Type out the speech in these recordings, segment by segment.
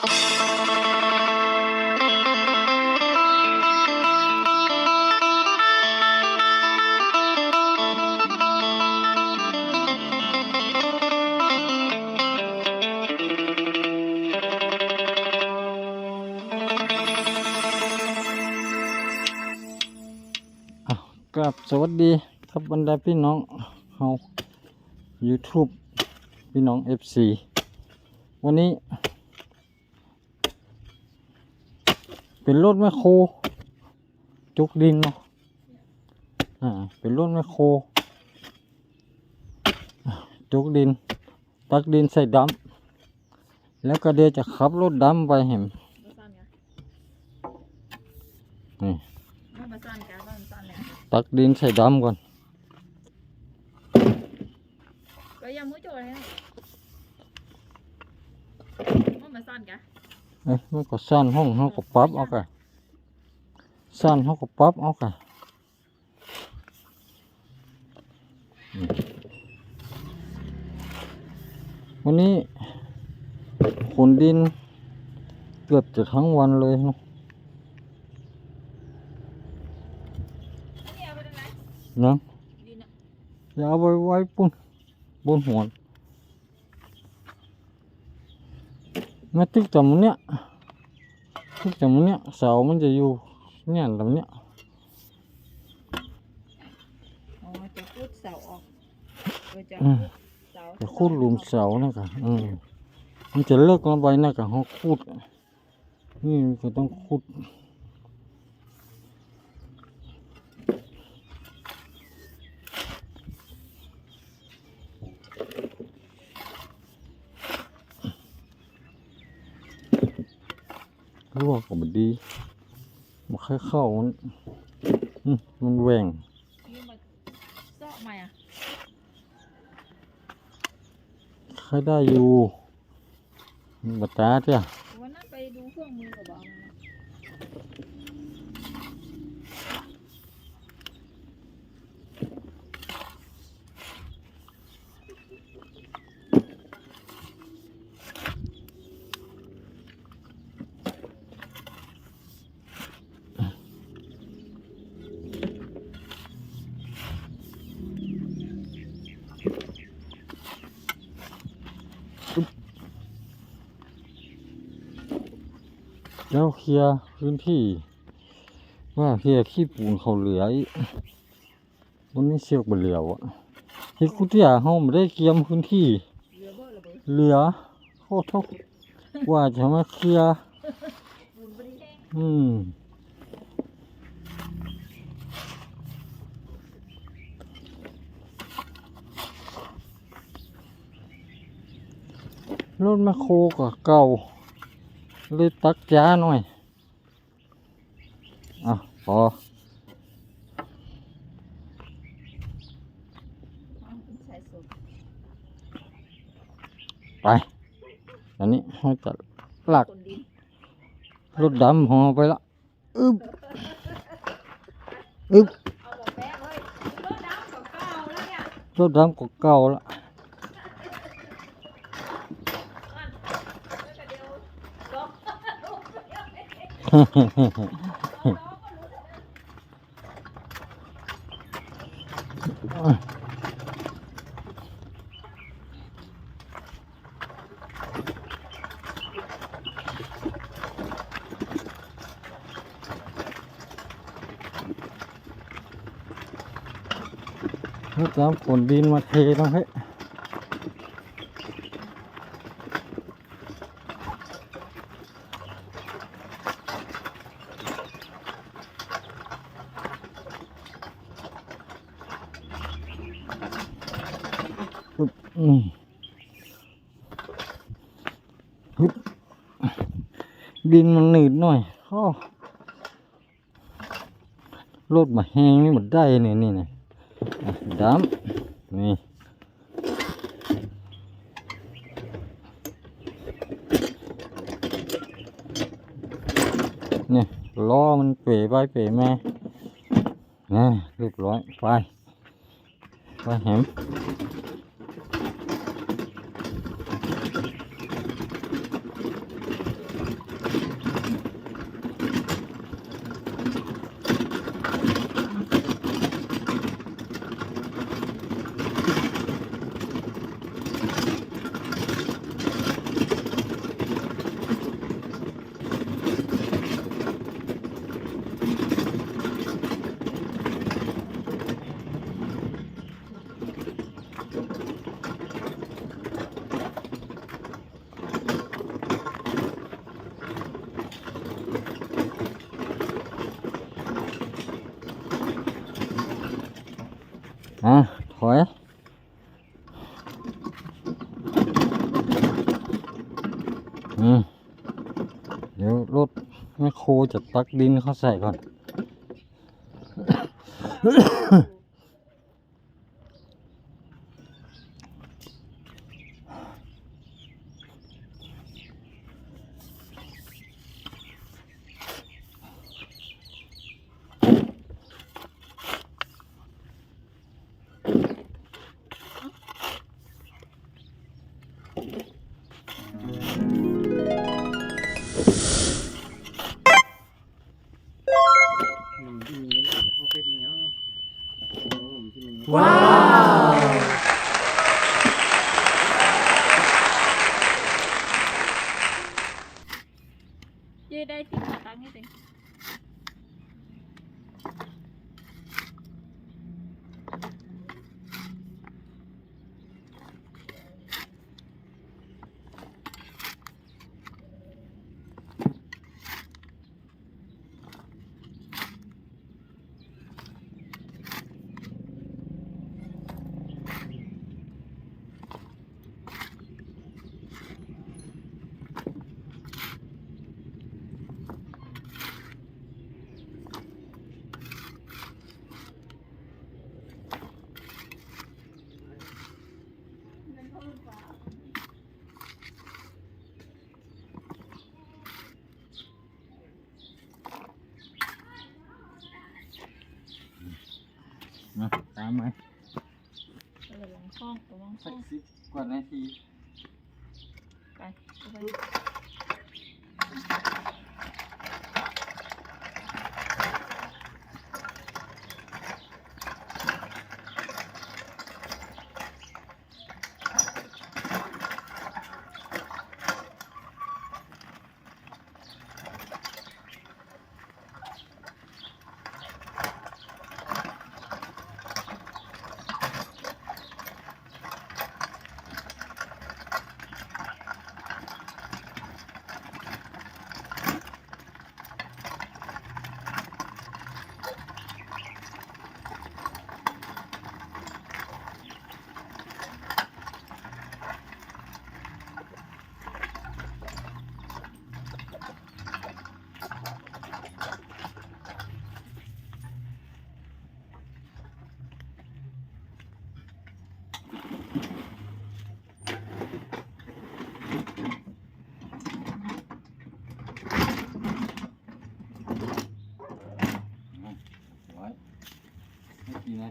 อ้าวกับสวัสดีครับบรรดาพี่น้องเฮา YouTube พี่น้อง FC วันนี้ เป็นรถแมคโครจุกดินเนาะอ่าเป็นรถแมคโครจุกดิน ตักดินใส่ดัมแล้วก็เดี๋ยวจะขับรถดัมไปเห็นนี่ตักดินใส่ดัมก่อนก็ยังมุ้ยโจเลยนะไม่มาสั้นกัน มันก็สั้นห้องเขาก็ปรับเอาไกะสั้นเขาก็ปรับเอาไกะอืมวันนี้ขนดินเกือบจะทั้งวันเลยเนาะนี่เอาไปตรงไหนนะดินอะอย่าเอาไว้ไว้ปุ่นบนหัว มาติ๊กจำเนี้ยติ๊กจำเนี้ยเสามันจะอยู่เนี่ยตรงเนี้ยอ๋อจะพูดเสาออกเออจะอืมเสาจะคูดหลุมเสานะกะอืมมันจะเลิกลงไปนะกะเขาคูดนี่มันก็ต้องคูด ลวกก็บดีมันค่อยเข้ามันอืมมันแหว่งนี่มาเซาะใหม่อะค่อยได้อยู่บัตาเจ้าวันนั้นไปดูเครื่องมือกับ แล้วเคลียร์พื้นที่ ว่าเคลียร์ขี้ปูนเขาเหลือมันไม่เชือกบเหลือวะที่กุฏิอาเขาไม่ได้เกียมพื้นที่ เหลือโคตรทุกว่าจะมาเคลียร์ปูนบริแห้งอืมรถแมคโครก็เก่า เลยตักจ้าหน่อยอะพอไปอันนี้เราจะหลากรถดำหอไปละอึบอึบเอาบอกแป๊ะเลยรถดำกับเก้าแล้วเนี่ย รถดำก็เก่าละ แล้วก็เดี๋ยวล็อกล็อกไปเอา ไปรถดำขนดินมาเทลงให้บอืมฮึบ ดินมันหนืดหน่อยอ้อรถมาแห้งนี่หมดได้เนี่ยนี่นะอะดำนี่เนี่ยล้อมันเป๋ไปเป๋มานะเรียบร้อยไปไปแหม อะถอยอืมเดี๋ยวรถแม่โครจะตักดินเขาใส่ก่อน ว้ นะตามไหมเออลองคล้องตัวลองคสัล้อกงสิบกว่านาที ไปไป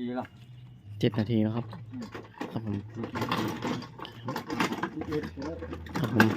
ทีแล้วเจ็ดนาทีแล้วครับ ครับผม ครับผม